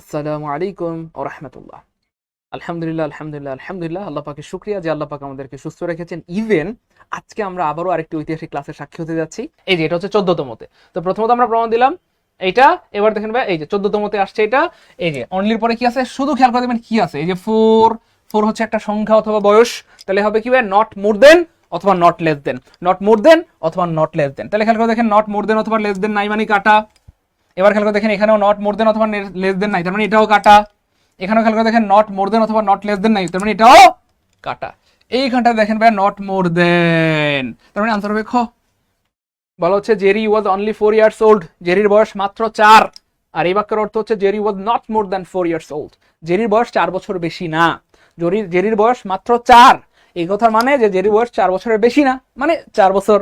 আসসালামু আলাইকুম ও রহমতুল্লাহ। আলহামদুলিল্লাহ আলহামদুলিল্লাহ আলহামদুলিল্লাহ। আল্লাহ পাকে শুক্রিয়া যে আল্লাহ পাক আমাদেরকে সুস্থ রেখেছেন। ইভেন আজকে আমরা আবারও আরেকটি ঐতিহাসিক ক্লাসের সাক্ষী হতে যাচ্ছি। এই যে, এটা হচ্ছে চোদ্দতমতে তো। প্রথমত আমরা প্রমাণ দিলাম, এইটা, এবার দেখেন ভাই, এই যে চোদ্দতমতে আসছে এটা। এই যে অনলির পরে কি আছে? শুধু খেয়াল করে দেবেন কি আছে? এই যে ফোর ফোর হচ্ছে একটা সংখ্যা অথবা বয়স। তাহলে হবে কি ভাই? নট মোর দেন অথবা not less than not more than অথবা নট লেস দেন তাহলে খেয়াল করে দেখেন নট মোর দেন অথবা লেস দেন নাই মানে কাটা। এবার খেয়াল করে দেখেন, এখানেও নট মোর দেন অথবা লেস দেন নাই, তার মানে এটাও কাটা। এখানেও খেয়াল করে দেখেন নট মোর দেন অথবা নট লেস দেন নাই, তার মানে এটাও কাটা। এইখানটা দেখেন ভাই নট মোর দেন তার মানে আনসার হবে খ। বলা হচ্ছে, Jerry was only four years old জেরির বয়স মাত্র চার। আর এই বাক্যের অর্থ হচ্ছে, Jerry was not more than four years old জেরির বয়স চার বছর বেশি না। জেরির জেরির বয়স মাত্র চার। এই কথার মানে যে, জেরির বয়স চার বছরের বেশি না মানে চার বছর।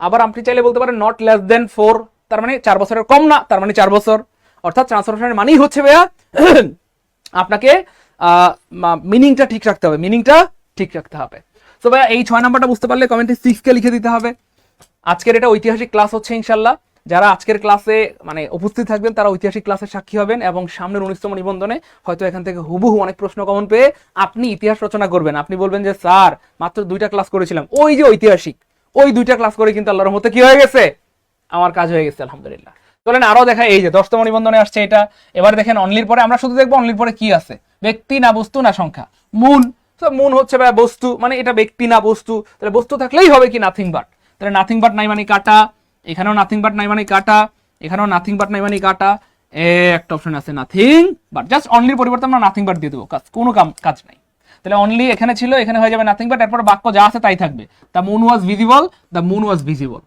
আবার আপনি চাইলে বলতে পারেন নট লেস দেন ফোর তার মানে চার বছরের কম না তার মানে চার বছর। অর্থাৎ ট্রান্সফরমেশনের মানেই হচ্ছে ভাইয়া, আপনাকে মিনিংটা ঠিক রাখতে হবে মিনিংটা ঠিক রাখতে হবে। তো ভাইয়া, এই ছয় নাম্বারটা বুঝতে পারলে কমেন্টে সিক্স কে লিখে দিতে হবে। আজকের এটা ঐতিহাসিক ক্লাস হচ্ছে ইনশাল্লাহ যারা আজকের ক্লাসে মানে উপস্থিত থাকবেন, তারা ঐতিহাসিক ক্লাসের সাক্ষী হবেন এবং সামনের উনিশতম নিবন্ধনে হয়তো এখান থেকে হুবহু অনেক প্রশ্ন কমন পেয়ে আপনি ইতিহাস রচনা করবেন। আপনি বলবেন যে, স্যার, মাত্র দুইটা ক্লাস করেছিলাম। ওই যে ঐতিহাসিক, ওই দুইটা ক্লাস করে কিন্তু আল্লাহর মতো কি হয়ে গেছে? আমার কাজ হয়ে গেছে, আলহামদুলিল্লাহ। চলেন আরও দেখা এই যে দশতম নিবন্ধনে আসছে এটা। এবার দেখেন অনলির পরে আমরা শুধু দেখব অনলির পরে কি আছে। ব্যক্তি না বস্তু না সংখ্যা। মুন তো মুন হচ্ছে ভাই বস্তু মানে এটা ব্যক্তি না বস্তু। তাহলে বস্তু থাকলেই হবে কি নাথিং বাট তাহলে নাথিং বাট নাই মানে কাটা, এখানেও নাথিং বাট নাই মানে কাটা, এখানেও নাথিং বাট নাই মানে কাটা। একটা অপশন আছে নাথিং বাট জাস্ট অনলির পরিবর্তে আমরা নাথিং বাট দিয়ে দেবো, কাজ, কোনো কাজ নাই। তাহলে অনলি এখানে ছিল, এখানে হয়ে যাবে নাথিং বাট এরপর বাক্য যা আছে তাই থাকবে। The moon was visible the moon was visible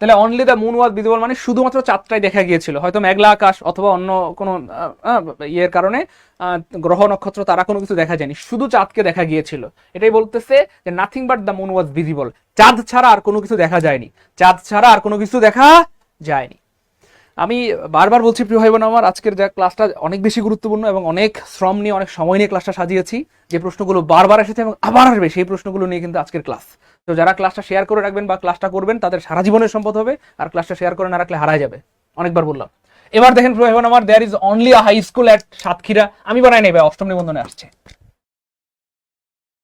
তাহলে only the moon was visible মানে শুধুমাত্র চাঁদটাই দেখা গিয়েছিল। হয়তো মেঘলা আকাশ অথবা অন্য কোনো ইয়ের কারণে গ্রহ নক্ষত্র তারা কোনো কিছু দেখা যায়নি। শুধু চাঁদকে দেখা গিয়েছিল। এটাই বলতেছে যে nothing but the moon was visible চাঁদ ছাড়া আর কোনো কিছু দেখা যায়নি। চাঁদ ছাড়া আর কোনো কিছু দেখা যায়নি। আমি বারবার বলছি, প্রিয় ভাই বোন আমার, আজকের যা ক্লাসটা অনেক বেশি গুরুত্বপূর্ণ এবং অনেক শ্রম নিয়ে, অনেক সময় নিয়ে ক্লাসটা সাজিয়েছি। যে প্রশ্নগুলো বারবার এসেছে এবং আবার আসবে, সেই প্রশ্নগুলো নিয়ে কিন্তু আজকের ক্লাস। তো যারা ক্লাসটা শেয়ার করে রাখবেন বা ক্লাসটা করবেন, তাদের সারা জীবনের সম্পদ হবে আর ক্লাসটা শেয়ার করে না রাখলে হারায় যাবে। অনেকবার বললাম। এবার দেখেন, প্রিয় ভাই বোন আমার there is only a high school at Satkhira. আমি বানাই নেবে অষ্টম নিবন্ধনে আসছে।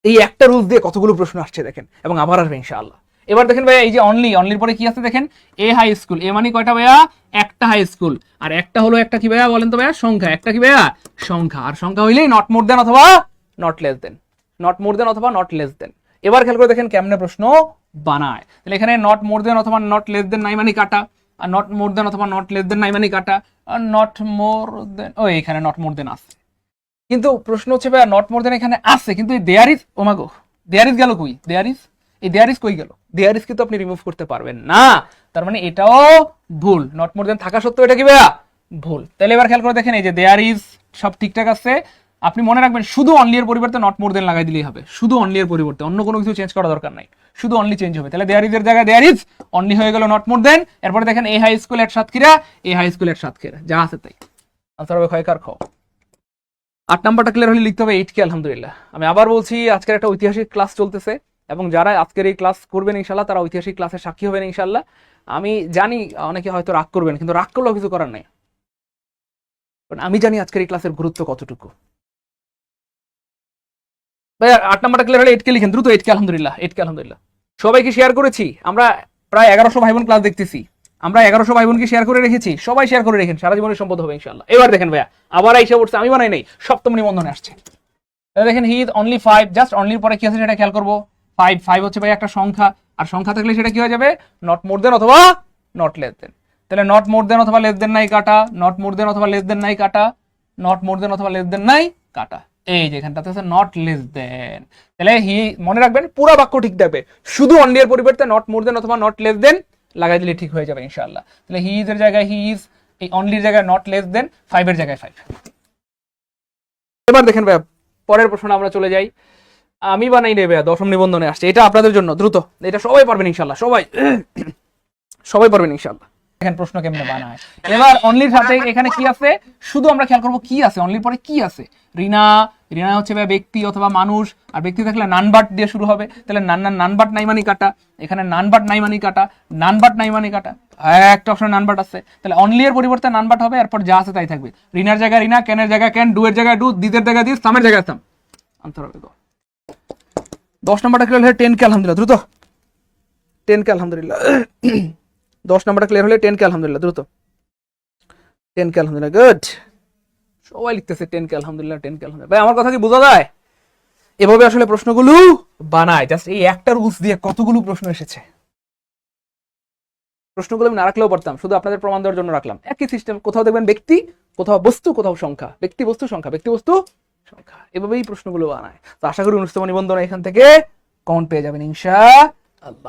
এই একটা রুলস দিয়ে কতগুলো প্রশ্ন আসছে দেখেন, এবং আবার আসবে ইনশাআল্লাহ। এবার দেখেন ভাইয়া, এই যে অনলি অনলির পরে কি আছে দেখেন? এ হাই স্কুল এ মানে কয়টা ভাইয়া? একটা হাই স্কুল আর একটা হলো একটা কি ভাইয়া বলেন তো ভাইয়া? সংখ্যা। একটা কি ভাইয়া? সংখ্যা। আর সংখ্যা হইলেই নট মোর দেন অথবা not less than not more than অথবা নট লেস দেন এবার খেয়াল করে দেখেন কেমনে প্রশ্ন বানায়। তাহলে এখানে নট মোর দেন অথবা নট লেস দেন নাই মানে কাটা। আর নট মোর দেন অথবা নট লেস দেন নাই মানে কাটা। আর নট মোর দেন ও, এখানে নট মোর দেন আছে। কিন্তু প্রশ্ন হচ্ছে ভাইয়া নট মোর দেন এখানে আছে, কিন্তু দেয়ার ইজ ওমাগো দেয়ার ইজ গেল কই? দেয়ার ইজ এই দেয়ার ইজ কই গেল। দেয়ার ইজ কিন্তু আপনি রিমুভ করতে পারবেন না। তার মানে এটাও ভুল। নট মোর দেন থাকা সত্ত্বেও এটা কি ভাইয়া? ভুল। তাহলে এবার খেয়াল করে দেখেন, এই যে দেয়ার ইজ সব ঠিকঠাক আছে। আপনি মনে রাখবেন, শুধু অনলি এর পরিবর্তে নট মোর দেন লাগাই দিলেই হবে। শুধু অনলি এর পরিবর্তে। অন্য কোনো কিছু চেঞ্জ করা দরকার নাই। শুধু অনলি চেঞ্জ হবে। তাহলে দেয়ার ইজ এর জায়গায় দেয়ার ইজ অনলি হয়ে গেল নট মোর দেন এরপরে দেখেন, এই হাই স্কুলের সাতক্ষীরা, এই হাই স্কুলের সাতক্ষীরা। যা আছে তাই। আনসার হবে ক্ষয়কার খ আট নাম্বারটা ক্লিয়ার হলে লিখতে হবে এইট কে আলহামদুলিল্লাহ। আমি আবার বলছি, আজকের একটা ঐতিহাসিক ক্লাস চলতেছে। এবং যারা আজকের এই ক্লাস করবেন ইনশাল্লাহ তারা ঐতিহাসিক ক্লাসের সাক্ষী হবেন ইনশাল্লাহ আমি জানি অনেকে হয়তো রাগ করবেন, কিন্তু রাগ করলেও কিছু করার নেই। কারণ আমি জানি আজকের এই ক্লাসের গুরুত্ব কতটুকু। ভাই আট নাম্বারটা ক্লিয়ার হলে এটকে লিখেন, দ্রুত এইট কে আলহামদুলিল্লাহ এইট কে আলহামদুলিল্লাহ। সবাইকে শেয়ার করেছি, আমরা প্রায় এগারোশো ভাই বোন ক্লাস দেখতেছি। আমরা এগারোশো ভাই বোনকে শেয়ার করে রেখেছি, সবাই শেয়ার করে রেখেন, সারা জীবনের সম্পদ হবে ইনশাল্লাহ এবার দেখেন ভাইয়া, আবার আইসা উঠছে, আমি বানাই নাই, সপ্তম নিবন্ধনে আসছে। দেখেন he is only five just অনলির পরে কি আছে সেটা খেয়াল করব? ফাইভ ফাইভ হচ্ছে ভাই একটা সংখ্যা। আর সংখ্যা থাকলে সেটা কি হয়ে যাবে? নট মোর দেন অথবা নট লেস দেন তাহলে নট মোর দেন অথবা লেস দেন নাই কাটা। নট মোর দেন অথবা লেস দেন নাই কাটা। নট মোর দেন অথবা লেস দেন নাই কাটা। এই যে এখানটাতে আছে নট লেস দেন তাহলে হি, মনে রাখবেন, পুরো বাক্য ঠিক থাকবে। শুধু অনলি এর পরিবর্তে নট মোর দেন অথবা নট লেস দেন লাগাই দিলে ঠিক হয়ে যাবে ইনশাআল্লাহ। তাহলে হি ইজ এর জায়গায় হি ইজ এই অনলির জায়গায় নট লেস দেন ফাইভের জায়গায় ফাইভ এবার দেখেন ভাইয়া, পরের প্রশ্ন আমরা চলে যাই। আমি বানাই নেবে দশম নিবন্ধনে আসছে। এটা আপনাদের জন্য, দ্রুত। এটা সবাই পারবেন ইনশাল্লাহ সবাই। সবাই পারবেন ইনশাল্লাহ দেখেন প্রশ্ন কেমনে বানায়। এবার অনলির সাথে এখানে কি আছে? শুধু আমরা খেয়াল করব কি আছে, অনলির পরে কি আছে? রিনা রিনা হচ্ছে ব্যক্তি অথবা মানুষ, আর ব্যক্তি থাকলে নানবাট দিয়ে শুরু হবে। তাহলে নান নান, নানবাট নাই মানি কাটা। এখানে নানবাট নাই কাটা, নানবাট নাই মানি কাটা। একটা অপশন নানবাট আছে। তাহলে অনলি পরিবর্তে নানবাট হবে, এরপর যা আছে তাই থাকবে। রিনার জায়গায় রিনা ক্যানের জায়গায় ক্যান ডু এর জায়গায় ডু, দিদের জায়গায় দিস, সামের জায়গায় সাম। আনতে হবে। দশ নম্বরটা ক্লিয়ার হলে টেন কে আলহামদুলিল্লাহ, দ্রুত। টেন কে আলহামদুলিল্লাহ। দশ নম্বরটা ক্লিয়ার হলে টেন কে আলহামদুলিল্লাহ, দ্রুত। টেন কে আলহামদুলিল্লাহ গুড সবাই লিখতেছে টেন কে আলহামদুলিল্লাহ টেন কে আলহামদুলিল্লাহ। ভাই, আমার কথা কি বোঝা যায়? এভাবে আসলে প্রশ্নগুলো বানায়। জাস্ট এই একটা রুলস দিয়ে কতগুলো প্রশ্ন এসেছে। প্রশ্নগুলো আমি না রাখলেও পারতাম শুধু আপনাদের প্রমাণ দেওয়ার জন্য রাখলাম। একই সিস্টেম কোথাও দেখবেন ব্যক্তি, কোথাও বস্তু, কোথাও সংখ্যা। ব্যক্তি, বস্তু, সংখ্যা। ব্যক্তি, বস্তু সংখ্যা। এভাবেই প্রশ্নগুলো বানায়। তো আশা করি অনুষ্ঠান নিবন্ধন এখান থেকে কমন পেয়ে যাবেন, ইনশা আল্লাহ।